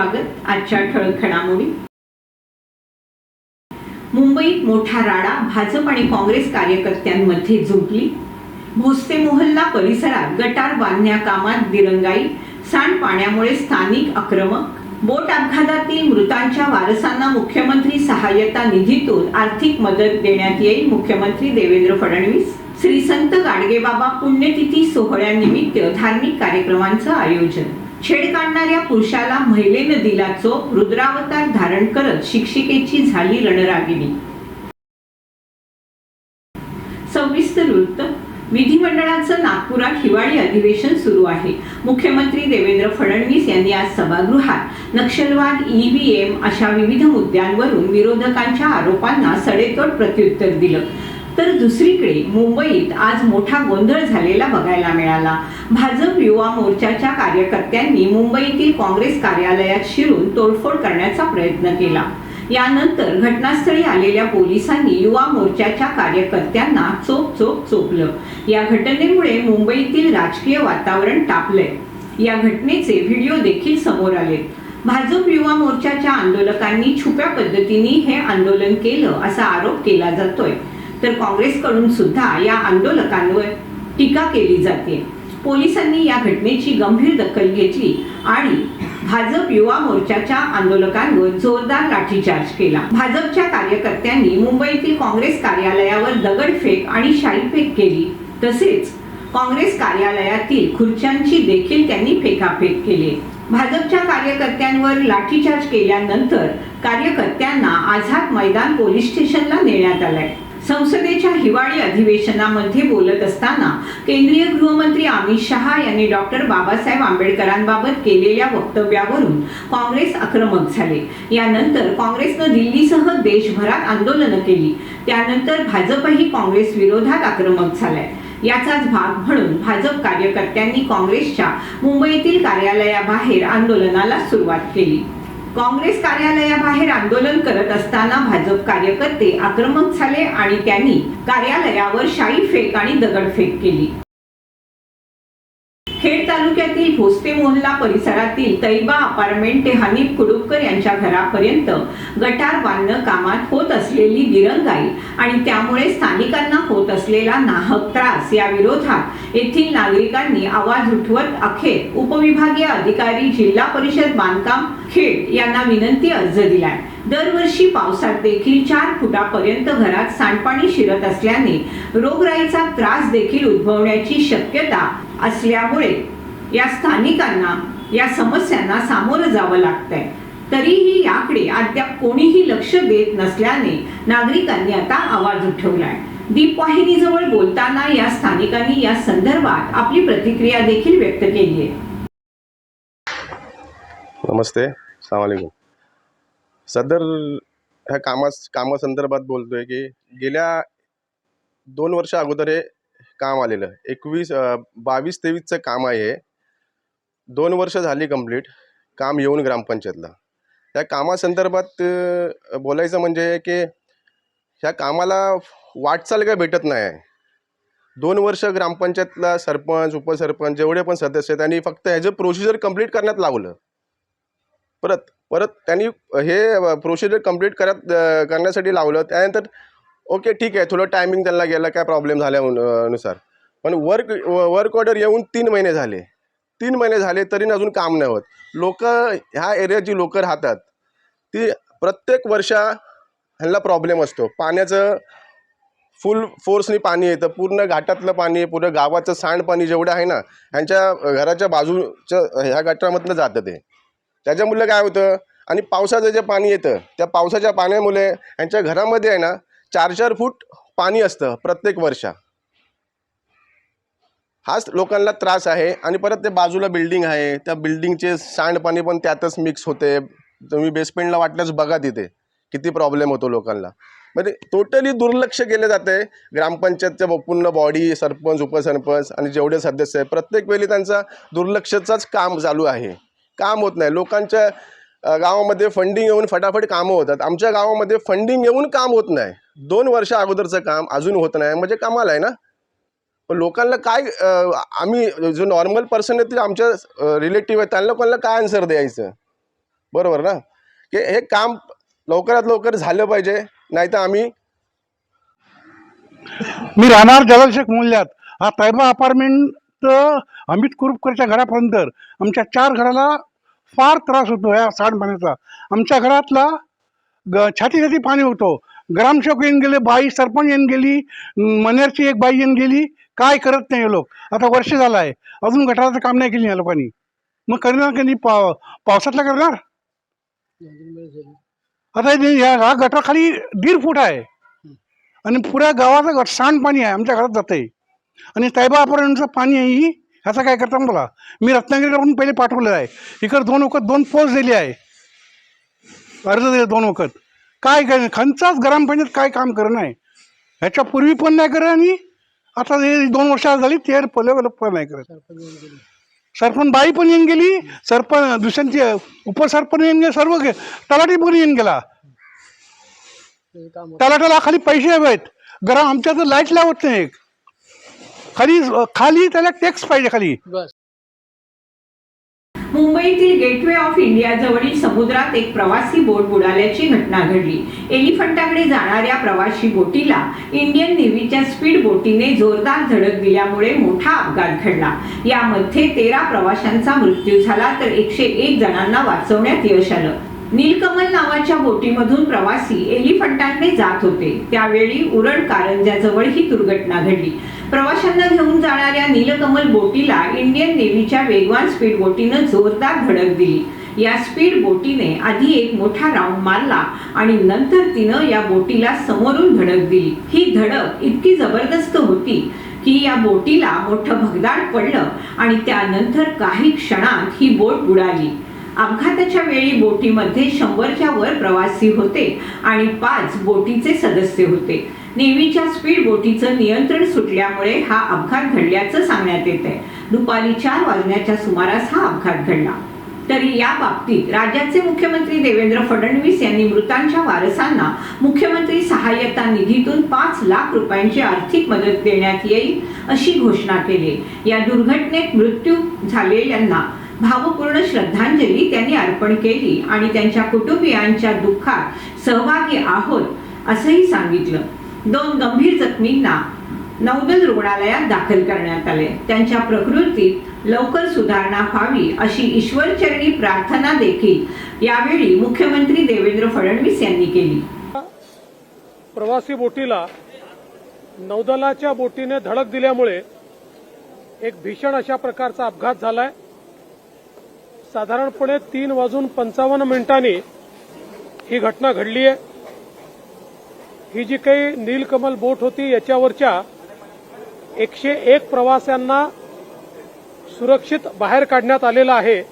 स्वागत. आजच्या ठळक घडामोडी. मुंबईत मोठा राडा भाजप आणि काँग्रेस कार्यकर्त्यांमध्ये झुंपली. भोसते मोहल्ला परिसरात गटार बांधण्या कामात दिरंगाई सांडपाण्यामुळे स्थानिक आक्रमक. बोट अपघातातील मृतांच्या वारसांना मुख्यमंत्री सहाय्यता निधीतून आर्थिक मदत देण्यात येईल मुख्यमंत्री देवेंद्र फडणवीस. श्री संत गाडगेबाबा पुण्यतिथी सोहळ्यानिमित्त धार्मिक कार्यक्रमांचं आयोजन. छेड काढणाऱ्या पुरुषाला महिलेनं दिला चोप रुद्रावतार धारण करत शिक्षिकेची झाली रणरागिणी. सविस्तर वृत्त विधिमंडळाचं नागपुरात हिवाळी अधिवेशन सुरू आहे. मुख्यमंत्री देवेंद्र फडणवीस यांनी आज सभागृहात नक्षलवाद ईव्हीएम अशा विविध मुद्द्यांवरून विरोधकांच्या आरोपांना सडेतोड प्रत्युत्तर दिलं. तर दुसरीकडे मुंबईत आज मोठा गोंधळ झालेला बघायला मिळाला. भाजप युवा मोर्चाच्या कार्यकर्त्यांनी मुंबईतील काँग्रेस कार्यालयात शिरून तोडफोड करण्याचा प्रयत्न केला. यानंतर घटनास्थळी आलेल्या पोलिसांनी युवा मोर्चाच्या कार्यकर्त्यांना चोप चोप चोपलं. या घटनेमुळे मुंबईतील राजकीय वातावरण तापलंय. या घटनेचे व्हिडिओ देखील समोर आले. भाजप युवा मोर्चाच्या आंदोलकांनी छुप्या पद्धतीने हे आंदोलन केलं असा आरोप केला जातोय. तर काँग्रेसकडून सुद्धा या आंदोलकांवर टीका केली जाते. पोलिसांनी या घटनेची गंभीर दखल घेतली आणि भाजप युवा मोर्चाच्या आंदोलकांवर जोरदार लाठीचार्ज केला. भाजपच्या कार्यकर्त्यांनी मुंबईतील काँग्रेस कार्यालयावर दगडफेक आणि शाईफेक केली. तसेच काँग्रेस कार्यालयातील खुर्च्यांची देखील त्यांनी फेकाफेक केली. भाजपच्या कार्यकर्त्यांवर लाठीचार्ज केल्यानंतर कार्यकर्त्यांना आझाद मैदान पोलीस स्टेशनला नेण्यात आलाय. संसदेच्या हिवाळी अधिवेशनामध्ये बोलत असताना केंद्रीय गृहमंत्री अमित शहा यांनी डॉक्टर बाबासाहेब आंबेडकरांबाबत केलेल्या वक्तव्यावरून काँग्रेस आक्रमक झाले. यानंतर काँग्रेसनं दिल्लीसह देशभरात आंदोलनं केली. त्यानंतर भाजपही काँग्रेस विरोधात आक्रमक झालाय. याचाच भाग म्हणून भाजप कार्यकर्त्यांनी काँग्रेसच्या मुंबईतील कार्यालयाबाहेर आंदोलनाला सुरुवात केली. काँग्रेस कार्यालयाबाहेर आंदोलन करत असताना भाजप कार्यकर्ते आक्रमक झाले आणि त्यांनी कार्यालयावर शाई फेक आणि दगडफेक केली. खेड तालुक्यातील भोसते मोहल्ला परिसरातील तैबा अपार्टमेंट ते हनीफ कुडुपकर यांच्या घरापर्यंत गटार बांधणं कामात होत असलेली दिरंगाई आणि त्यामुळे स्थानिकांना होत असलेला नाहक त्रास या विरोधात येथील नागरिकांनी आवाज उठवत अखेर उपविभागीय अधिकारी जिल्हा परिषद बांधकाम खेड यांना विनंती अर्ज दिलाय. दरवर्षी पावसात देखील चार फुटापर्यंत घरात सांडपाणी शिरत असल्याने रोगराईचा त्रास देखील उद्भवण्याची शक्यता असल्यामुळे या स्थानिकांना या समस्यांना सामोरं जावं लागतंय. तरीही याकडे अद्याप कोणीही लक्ष देत नसल्याने नागरिकांनी आता आवाज उठवलाय. दीपवाहिनीजवळ बोलताना या स्थानिकांनी या संदर्भात आपली प्रतिक्रिया देखील व्यक्त केली आहे. नमस्ते सलामकुम सदर ह्या कामा कामासंदर्भात बोलतोय की गेल्या दोन वर्ष अगोदर हे काम आलेलं. एकवीस बावीस तेवीसचं काम आहे दोन वर्ष झाली कंप्लीट काम येऊन ग्रामपंचायतला. त्या कामासंदर्भात बोलायचं म्हणजे की ह्या कामाला वाटचाल काय भेटत नाही. आहे दोन वर्ष ग्रामपंचायतला सरपंच उपसरपंच जेवढे पण सदस्य आहेत त्यांनी फक्त ह्याचं प्रोसिजर कंप्लीट करण्यात लावलं. परत परत त्यांनी हे प्रोसिजर कंप्लीट करत करण्यासाठी लावलं. त्यानंतर ओके ठीक आहे. थोडं टायमिंग त्यांना गेलं काय प्रॉब्लेम झाल्यानुसार. पण वर्क वर्क ऑर्डर येऊन तीन महिने झाले. तीन महिने झाले तरी अजून काम नाही होत. लोक ह्या एरियात जी लोकं राहतात ती प्रत्येक वर्षा ह्यांना प्रॉब्लेम असतो. पाण्याचं फुल फोर्सनी पाणी येतं. पूर्ण घाटातलं पाणी पूर्ण गावाचं सांडपाणी जेवढं आहे ना ह्यांच्या घराच्या बाजूच्या ह्या गटामधलं जातं ते. त्याच्यामुळे काय होतं आणि पावसाचं जे पाणी येतं त्या पावसाच्या पाण्यामुळे ह्यांच्या घरामध्ये आहे ना चार चार फूट पाणी असतं प्रत्येक वर्षा. हाच लोकांना त्रास आहे आणि परत ते बाजूला बिल्डिंग आहे. त्या बिल्डिंगचे सांडपाणी पण त्यातच मिक्स होते. तुम्ही बेसमेंटला वाटल्यास बघा तिथे किती प्रॉब्लेम होतो लोकांना. म्हणजे टोटली दुर्लक्ष केले जाते. ग्रामपंचायतच्या पूर्ण बॉडी सरपंच उपसरपंच आणि जेवढे सदस्य आहे प्रत्येक वेळी त्यांचा दुर्लक्षचाच काम चालू आहे. काम होत नाही. लोकांच्या गावामध्ये फंडिंग येऊन फटाफट कामं होतात. आमच्या गावामध्ये फंडिंग येऊन काम होत नाही. दोन वर्ष अगोदरचं काम अजून होत नाही. म्हणजे कामाला आहे ना? पण लोकांना काय आम्ही जो नॉर्मल पर्सन आहे ते आमच्या रिलेटिव्ह आहेत त्यांना कोणाला काय आन्सर द्यायचं? बरोबर ना? की हे काम लवकरात लवकर झालं पाहिजे नाही तर आम्ही मी राहणार जगलशेख मूल्यात हा तैबा अपार्टमेंट अमित कुरुपकरच्या घरापर्यंत. आमच्या चार घराला फार त्रास होतो या सांडपाण्याचा आमच्या घरातला ग छाती छाती पाणी होतो. ग्रामसेवक येऊन गेले बाई सरपंच येऊन गेली मनेरची एक बाई येऊन गेली काय करत नाही हे लोक. आता वर्ष झालं आहे अजून गटाराचं काम नाही केलं या लोकांनी. मग करणार कधी? पा पावसातला करणार? आता या हा दीड फूट आहे. आणि पुऱ्या गावाचं सांडपाणी आहे. आमच्या घरात जाते आणि साहेबापर्यंतचं पाणी आहे ही ह्याचा काय करता मला मी रत्नागिरीला पण पहिले पाठवलेलं आहे. इकडं दोन वखत दोन पोस्ट दिली आहे. अर्ज दिले दोन वखत. काय काय खंचाच ग्रामपंचायत काय काम करत आहे ह्याच्या पूर्वी पण नाही करत आणि आता हे दोन वर्ष झाली ते पहिले पण नाही करत. सरपंच बाई पण येऊन गेली सरपंच दुसऱ्यांची उपसरपंच येऊन गेले सर्व तलाठी पण येऊन गेला. तलाट्याला खाली पैसे हवेत. गरम आमच्या तर लाइट लावत नाही एक. खाली खाली त्याला टॅक्स पाहिजे खाली. मुंबईतील गेटवे ऑफ इंडिया जवळील समुद्रात एक प्रवासी बोट बुडाल्याची घटना घडली. एलिफंटाकडे जाणाऱ्या प्रवासी बोटीला इंडियन नेव्हीच्या स्पीड बोटीने जोरदार धडक दिल्यामुळे मोठा अपघात घडला. यामध्ये तेरा प्रवाशांचा मृत्यू झाला तर एकशे एक जणांना वाचवण्यात यश आलं. नीलकमल नावाच्या बोटीमधून प्रवासी एलिफंटाकडे जात होते. त्यावेळी उरण कारंजाजवळ ही दुर्घटना घडली. प्रवाशांना घेऊन जाणाऱ्या नीलकमल बोटीला इंडियन नेव्हीच्या वेगवान स्पीड बोटीनं जोरदार धडक दिली. या स्पीड बोटीने आधी एक मोठा राऊंड मारला आणि नंतर तिनं या बोटीला समोरून धडक दिली. ही धडक इतकी जबरदस्त होती की या बोटीला मोठं भगदाड पडलं आणि त्यानंतर काही क्षणात ही बोट बुडाली. अपघाताच्या वेळी बोटीमध्ये शंभरच्या वर प्रवासी होते आणि पाच बोटीचे सदस्य होते. नेव्हीच्या स्पीड बोटीचं नियंत्रण सुटल्यामुळे हा अपघात घडल्याचं सांगण्यात येत आहे दुपारी चार वाजण्याच्या सुमारास हा अपघात घडला. तरी या बाबतीत राज्याचे मुख्यमंत्री देवेंद्र फडणवीस यांनी मृतांच्या वारसांना मुख्यमंत्री सहाय्यता निधीतून पाच लाख रुपयांची आर्थिक मदत देण्यात येईल अशी घोषणा केली. या दुर्घटनेत मृत्यू झालेल्यांना भावपूर्ण श्रद्धांजली त्यांनी अर्पण केली आणि त्यांच्या कुटुंबियांच्या दुःखात सहभागी आहोत असंही सांगितलं. दोन गंभीर जखमींना नौदल रुग्णालयात दाखल करण्यात आले. त्यांच्या प्रकृतीत लवकर सुधारणा व्हावी अशी ईश्वरचरणी प्रार्थना देखील यावेळी मुख्यमंत्री देवेंद्र फडणवीस यांनी केली. प्रवासी बोटीला नौदलाच्या बोटीने धडक दिल्यामुळे एक भीषण अशा प्रकारचा अपघात झालाय. साधारणपणे तीन वाजून पंचावन्न मिनिटांनी ही घटना घडली आहे ही जी काही नीलकमल बोट होती याच्यावरच्या एकशे एक प्रवाशांना सुरक्षित बाहेर काढण्यात आलेलं आहे.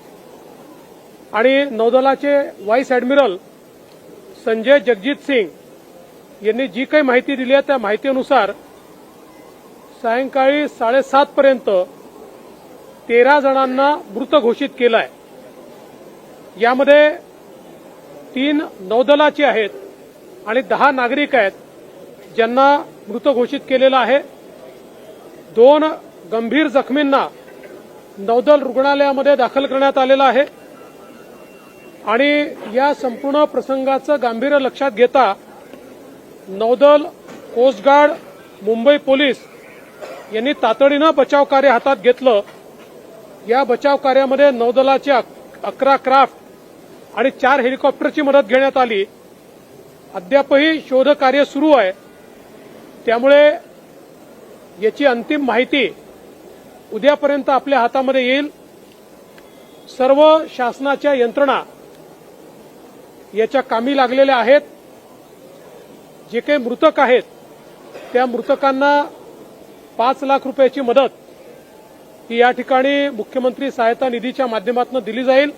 आणि नौदलाचे व्हाईस ॲडमिरल संजय जगजित सिंग यांनी जी काही माहिती दिली आहे त्या माहितीनुसार सायंकाळी साडेसातपर्यंत तेरा जणांना मृत घोषित केलं आहे यामध्ये तीन नौदलाचे आहेत आणि दहा नागरिक आहेत ज्यांना मृत घोषित केलेलं आहे. दोन गंभीर जखमींना नौदल रुग्णालयामध्ये दाखल करण्यात आलेलं आहे. आणि या संपूर्ण प्रसंगाचं गांभीर्य लक्षात घेता नौदल कोस्टगार्ड मुंबई पोलीस यांनी तातडीनं बचाव कार्य हातात घेतलं. या बचाव कार्यामध्ये नौदलाचे अक- अकरा क्राफ्ट आणि चार हेलिकॉप्टरची मदत घेण्यात आली. अद्यापही शोध कार्य सुरू आहे. त्यामुळे याची अंतिम माहिती उद्यापर्यंत आपल्या हातामध्ये येईल. सर्व शासनाच्या यंत्रणा याच्या कामी लागलेल्या आहेत. जे काही मृतक आहेत त्या मृतकांना पाच लाख रुपयाची मदत ही या ठिकाणी मुख्यमंत्री सहायता निधीच्या माध्यमातून दिली जाईल.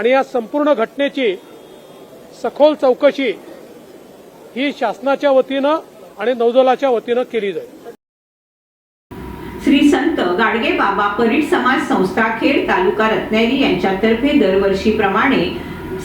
आणि या संपूर्ण घटनेची सखोल चौकशी ही शासनाच्या वतीनं आणि नौदलाच्या वतीनं केली जाईल. श्री संत गाडगे बाबा परीट समाज संस्था खेड तालुका रत्नागिरी यांच्यातर्फे दरवर्षीप्रमाणे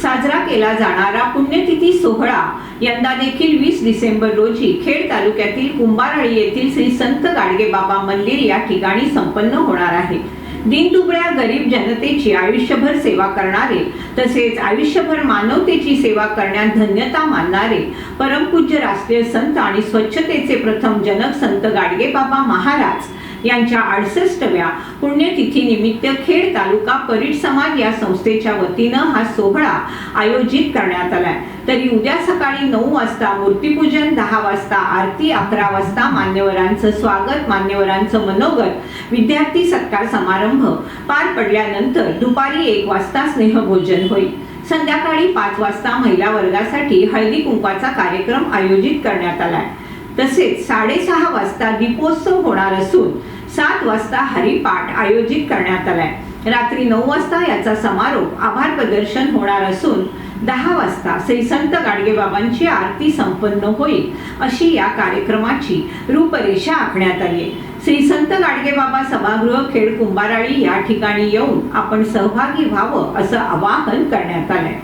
साजरा केला जाणारा पुण्यतिथी सोहळा यंदा देखील वीस डिसेंबर रोजी खेड तालुक्यातील कुंभारळी येथील श्री संत गाडगे बाबा मंदिर या ठिकाणी संपन्न होणार आहे. दिनदुबळ्या गरीब जनतेची आयुष्यभर सेवा करणारे तसेच आयुष्यभर मानवतेची सेवा करण्यात धन्यता मानणारे परमपूज्य राष्ट्रीय संत आणि स्वच्छतेचे प्रथम जनक संत गाडगेबाबा महाराज यांच्या अडसष्टव्या पुण्यतिथीनिमित्त खेड तालुका परीट समाज या संस्थेच्या वतीनं हा सोहळा आयोजित करण्यात आलाय. तरी उद्या सकाळी नऊ वाजता मूर्तीपूजन दहा वाजता आरती अकरा वाजता मान्यवरांचं स्वागत मान्यवरांचं मनोगत विद्यार्थी सत्कार समारंभ पार पडल्यानंतर दुपारी एक वाजता स्नेहभोजन होईल. संध्याकाळी पाच वाजता महिला वर्गासाठी हळदी कुंकवाचा कार्यक्रम आयोजित करण्यात आलाय. तसेच साडेसहा वाजता दीपोत्सव होणार असून सात वाजता हरिपाठ आयोजित करण्यात आलाय. रात्री नऊ वाजता याचा समारोप आभार प्रदर्शन होणार असून दहा वाजता श्री संत गाडगेबाबांची आरती संपन्न होईल अशी या कार्यक्रमाची रूपरेषा आखण्यात आली आहे. श्री संत गाडगेबाबा सभागृह खेड कुंभाराळी या ठिकाणी येऊन आपण सहभागी व्हावं असं आवाहन करण्यात आलंय.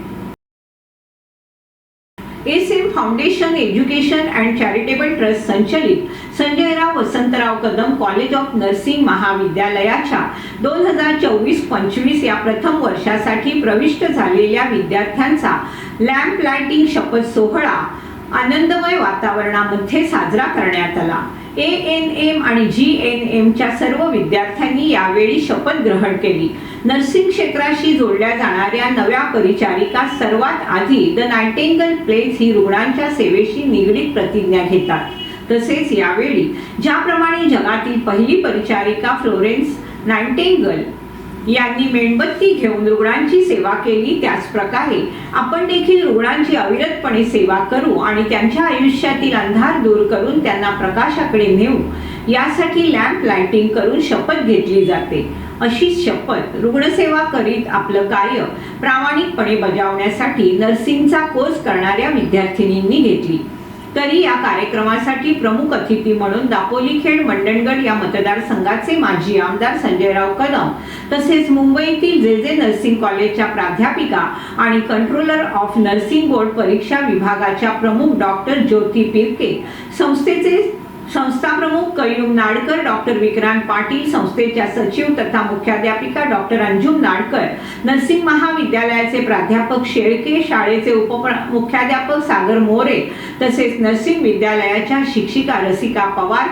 S M foundation education and charitable trust संचलित Sanjayrao Vasantrao Kadam college of nursing महाविद्यालयाच्या दोन हजार चोवीस पंचवीस या प्रथम वर्षासाठी प्रविष्ट झालेल्या विद्यार्थ्यांचा लॅम्प लाइटिंग शपथ सोहळा आनंदमय वातावरणामध्ये साजरा करण्यात आला. ए एन एम आणि जी एन एमच्या सर्व विद्यार्थ्यांनी यावेळी शपथ ग्रहण केली. नर्सिंग क्षेत्राशी जोडल्या जाणाऱ्या नव्या परिचारिका सर्वात आधी द नायटेंगल प्लेस ही रुग्णांच्या सेवेशी निगडीत प्रतिज्ञा घेतात. तसेच यावेळी ज्याप्रमाणे जगातील पहिली परिचारिका फ्लोरेन्स नायटेंगल यांनी मेणबत्ती घेऊन रुग्णांची सेवा केली त्याच प्रकारे आपण देखील रुग्णांची अविरतपणे सेवा करू आणि त्यांच्या आयुष्यातील अंधार दूर करून त्यांना प्रकाशाकडे नेऊ. यासाठी लॅम्प लाइटिंग करून शपथ घेतली जाते. अशी शपथ रुग्णसेवा करीत आपलं कार्य प्रामाणिकपणे बजावण्यासाठी नर्सिंगचा कोर्स करणाऱ्या विद्यार्थिनींनी घेतली. तरी या कार्यक्रमासाठी प्रमुख अतिथी म्हणून दापोलीखेड मंडणगड या मतदारसंघाचे माजी आमदार संजयराव कदम तसेच मुंबईतील जे जे नर्सिंग कॉलेजच्या प्राध्यापिका आणि कंट्रोलर ऑफ नर्सिंग बोर्ड परीक्षा विभागाच्या प्रमुख डॉक्टर ज्योती पिरके संस्थेचे संस्था प्रमुख कयूम नाडकर डॉक्टर विक्रांत पाटील संस्थेच्या सचिव तथा मुख्याध्यापिका डॉक्टर अंजुम नाडकर नर्सिंग महाविद्यालयाचे प्राध्यापक शेळके शाळेचे उप मुख्याध्यापक सागर मोरे तसेच नर्सिंग विद्यालयाच्या शिक्षिका रसिका पवार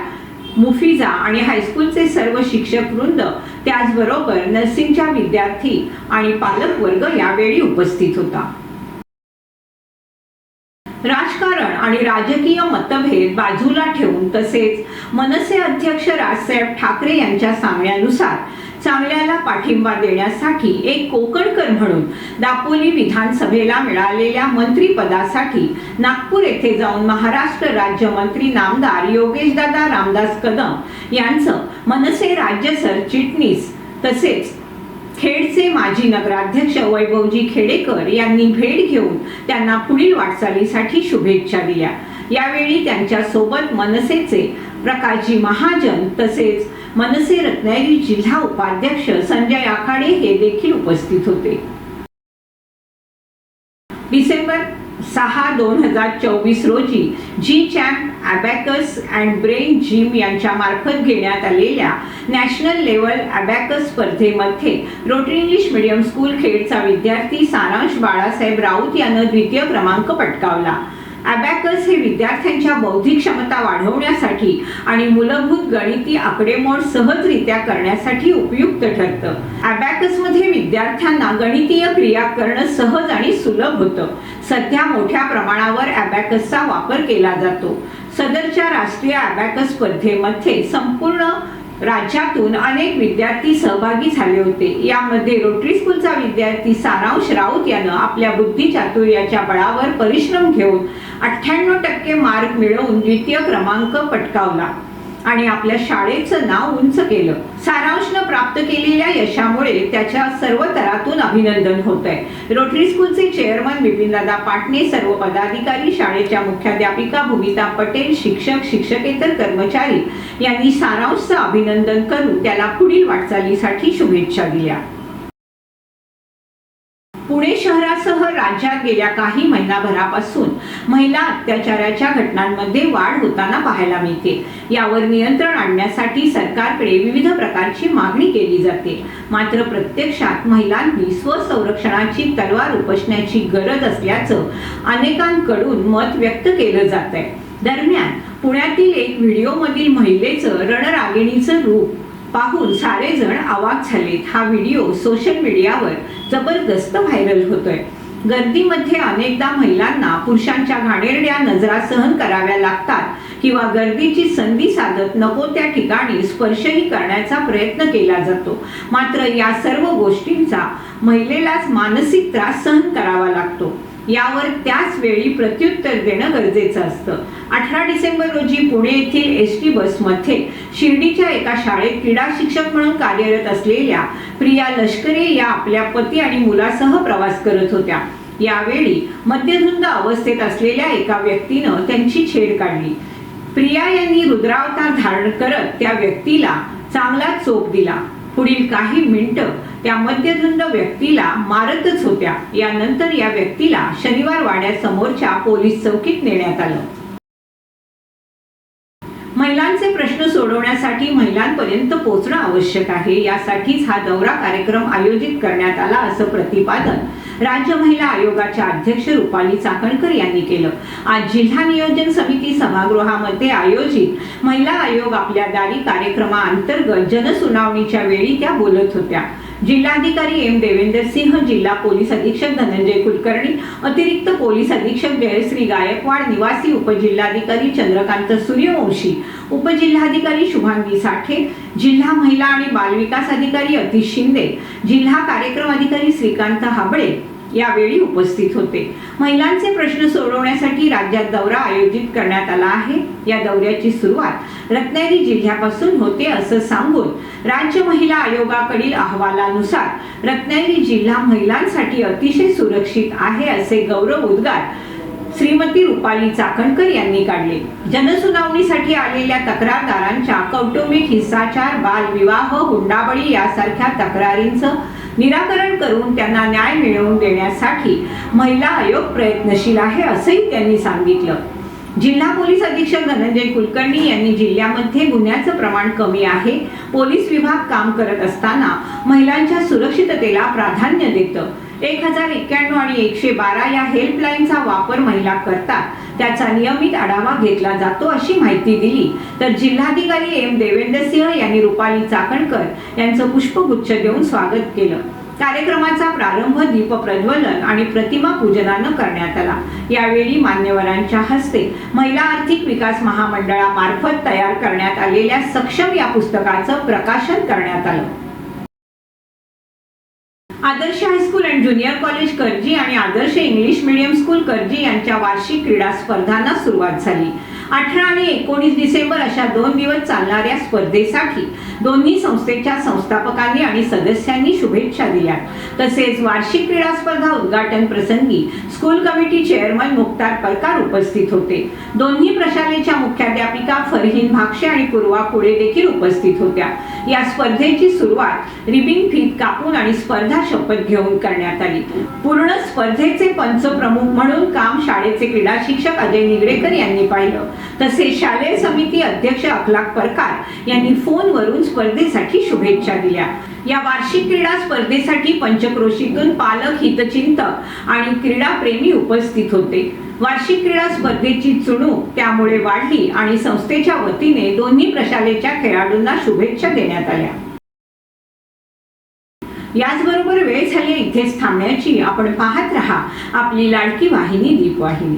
मुफिजा आणि हायस्कूलचे सर्व शिक्षक वृंद त्याचबरोबर नर्सिंगच्या विद्यार्थी आणि पालक वर्ग यावेळी उपस्थित होता. राजकारण आणि राजकीय मतभेद बाजूला ठेवून तसेच मनसे अध्यक्ष राजसाहेब ठाकरे यांच्या सांगण्यानुसार चांगल्याला पाठिंबा देण्यासाठी एक कोकणकर म्हणून दापोली विधानसभेला मिळालेल्या मंत्रीपदासाठी नागपूर येथे जाऊन महाराष्ट्र राज्यमंत्री नामदार योगेशदादा रामदास कदम यांचं मनसे राज्य सरचिटणीस तसेच खेडचे माजी नगराध्यक्ष वैभवजी खेडेकर यांनी भेट घेऊन त्यांना पुढील वाटचालीसाठी शुभेच्छा दिल्या. यावेळी त्यांच्यासोबत मनसेचे प्रकाशजी महाजन तसेच मनसे रत्नागिरी जिल्हा उपाध्यक्ष संजय आखाडे हे देखील उपस्थित होते. डिसेंबर सहा दोन हजार चोवीस रोजी G champ abacus and brain gym यांच्या मार्फत घेण्यात आलेल्या नॅशनल लेवल अबॅकस स्पर्धेमध्ये रोटरी इंग्लिश मिडियम स्कूल खेडचा विद्यार्थी सारांश बाळासाहेब राऊत यानं द्वितीय क्रमांक पटकावला. अबॅकस हे विद्यार्थ्यांच्या बौद्धिक क्षमता वाढवण्यासाठी आणि मूलभूत गणिती आकडेमोड सहजरित्या करण्यासाठी उपयुक्त ठरतं. अबॅकसमध्ये विद्यार्थ्यांना गणितीय क्रिया करणं सहज आणि सुलभ होतं. सध्या मोठ्या प्रमाणावर अबॅकसचा वापर केला जातो. सदरच्या राष्ट्रीय अबॅकस स्पर्धेमध्ये संपूर्ण राज्यातून अनेक विद्यार्थी सहभागी झाले होते. यामध्ये रोटरी स्कूलचा विद्यार्थी सारांश राऊत यानं आपल्या बुद्धी चातुर्याच्या बळावर परिश्रम घेऊन अठ्ठ्याण्णव टक्के मार्क मिळवून द्वितीय क्रमांक पटकावला. आणि आपल्या शाळेचं नाव उंच केलं. सारांशनं प्राप्त केलेल्या यशामुळे त्याच्या सर्व तरातून अभिनंदन होत आहे रोटरी स्कूलचे चेअरमन बिपिनदादा पाटणे सर्व पदाधिकारी शाळेच्या मुख्याध्यापिका भूमिता पटेल शिक्षक शिक्षकेतर कर्मचारी यांनी सारांशचं अभिनंदन करून त्याला पुढील वाटचालीसाठी शुभेच्छा दिल्या. पुणे शहरासह राज्यात गेल्या काही महिनाभरापासून महिला अत्याचाराच्या घटनांमध्ये वाढ होताना पाहायला मिळते. यावर नियंत्रण आणण्यासाठी सरकारकडे विविध प्रकारची मागणी केली जाते. मात्र प्रत्यक्षात महिलांनी स्वसंरक्षणाची तलवार उपसण्याची गरज असल्याचं अनेकांकडून मत व्यक्त केलं जात आहे दरम्यान पुण्यातील एक व्हिडिओमधील महिलेचं रणरागिणीचं रूप पाहून सारेजण आवाक झालेत हा व्हिडिओ सोशल मीडियावर जबरदस्त व्हायरल होतोय. गर्दीमध्ये अनेकदा महिलांना पुरुषांच्या घाणेरड्या नजरा सहन कराव्या लागतात किंवा गर्दीची संधी साधत नको त्या ठिकाणी स्पर्शही करण्याचा प्रयत्न केला जातो. मात्र या सर्व गोष्टींचा महिलेलाच मानसिक त्रास सहन करावा लागतो. यावर त्याच वेळी प्रत्युत्तर देणं गरजेचं असतं. अठरा डिसेंबर रोजी पुणे येथील एस टी बसमध्ये शिर्डीच्या एका शाळेत क्रीडा शिक्षक म्हणून कार्यरत असलेल्या प्रिया लष्करे या आपल्या पती आणि मुलासह प्रवास करत होत्या. यावेळी मद्यधुंद अवस्थेत असलेल्या एका व्यक्तीनं त्यांची छेड काढली. प्रिया यांनी रुद्रावतार धारण करत त्या व्यक्तीला चांगला चोप दिला. पुढील काही मिनिटं त्या मद्यधुंद व्यक्तीला मारतच होत्या. यानंतर या व्यक्तीला शनिवार वाड्यासमोरच्या पोलीस चौकीत नेण्यात आलं. महिलांचे प्रश्न सोडवण्यासाठी महिलांपर्यंत पोहोचणं आवश्यक आहे. यासाठीच हा दौरा कार्यक्रम आयोजित करण्यात आला असं प्रतिपादन राज्य महिला आयोगाच्या अध्यक्ष रुपाली चाकणकर यांनी केलं. आज जिल्हा नियोजन समिती सभागृहामध्ये आयोजित महिला आयोग आपल्या दारी कार्यक्रमाअंतर्गत जनसुनावणीच्या वेळी त्या बोलत होत्या. जिल्हाधिकारी एम देवेंदर सिंह जिल्हा पोलीस अधीक्षक धनंजय कुलकर्णी अतिरिक्त पोलीस अधीक्षक जयश्री गायकवाड निवासी उपजिल्हाधिकारी चंद्रकांत सूर्यवंशी उपजिल्हाधिकारी शुभांगी साठे जिल्हा महिला आणि बालविकास अधिकारी अतिश शिंदे जिल्हा कार्यक्रम अधिकारी श्रीकांत हाबळे यावेळी उपस्थित होते. महिलांचे प्रश्न सोडवण्यासाठी राज्यात दौरा आयोजित करण्यात आला आहे. या दौऱ्याची सुरुवात रत्नागिरी जिल्ह्यापासून होते असं सांगून राज्य महिला आयोगाकडील अहवालानुसार रत्नागिरी जिल्हा महिलांसाठी अतिशय सुरक्षित आहे असे गौरव उद्गार श्रीमती रुपाली चाकणकर यांनी काढले. जनसुनावणीसाठी आलेल्या तक्रारदारांच्या कौटुंबिक हिंसाचार बालविवाह हुंडाबळी यासारख्या तक्रारींचं निराकरण करून त्यांना न्याय मिळवून देण्यासाठी महिला आयोग प्रयत्नशील आहे असंही त्यांनी सांगितलं. जिल्हा पोलीस अधीक्षक धनंजय कुलकर्णी यांनी जिल्ह्यामध्ये गुन्ह्याचं प्रमाण कमी आहे. पोलीस विभाग काम करत असताना महिलांच्या सुरक्षिततेला प्राधान्य देतं. एक हजार एक्क्याण्णव आणि एकशे बारा या हेल्पलाईनचा वापर महिला करतात. त्याचा नियमित आढावा घेतला जातो अशी माहिती दिली. तर जिल्हाधिकारी एम देवेंद्र सिंह यांनी रुपाली चाकणकर यांचं पुष्पगुच्छ देऊन स्वागत केलं. कार्यक्रमाचा प्रारंभ दीप प्रज्वलन आणि प्रतिमा पूजनानं करण्यात आला. यावेळी मान्यवरांच्या हस्ते महिला आर्थिक विकास महामंडळामार्फत तयार करण्यात आलेल्या सक्षम या पुस्तकाचं प्रकाशन करण्यात आलं. Adarsh and junior college Karji आणि Adarsh English medium school Karji यांच्या वार्षिक क्रीडा स्पर्धांना सुरुवात झाली. अठरा आणि एकोणीस डिसेंबर अशा दोन दिवस चालणाऱ्या स्पर्धेसाठी दोन्ही संस्थेच्या संस्थापकांनी आणि सदस्यांनी शुभेच्छा दिल्या. तसेच वार्षिक क्रीडा स्पर्धा उद्घाटन प्रसंगी स्कूल कमिटी चेअरमन मुक्तार परकार उपस्थित होते. दोन्ही प्रशालेच्या मुख्याध्यापिका फरहीन भाक्षे आणि पूर्वा पुढे देखील उपस्थित होत्या. या स्पर्धेची सुरुवात रिबिंग फीत कापून आणि स्पर्धा शपथ घेऊन करण्यात आली. पूर्ण स्पर्धेचे पंचप्रमुख म्हणून काम शाळेचे क्रीडा शिक्षक अजय निगडेकर यांनी पाहिलं. तसेच शालेय समिती अध्यक्ष अखलाक परकार यांनी फोनवरून स्पर्धेसाठी शुभेच्छा दिल्या. या वार्षिक क्रीडा स्पर्धेसाठी पंचक्रोशीतून पालक हितचिंतक आणि क्रीडा प्रेमी उपस्थित होते. वार्षिक क्रीडा स्पर्धेची चुणूक त्यामुळे वाढली आणि संस्थेच्या वतीने दोन्ही प्रशालेच्या खेळाडूंना शुभेच्छा देण्यात आल्या. याचबरोबर वेळ झाली इथेच थांबण्याची. आपण पाहत रहा आपली लाडकी वाहिनी दीपवाहिनी.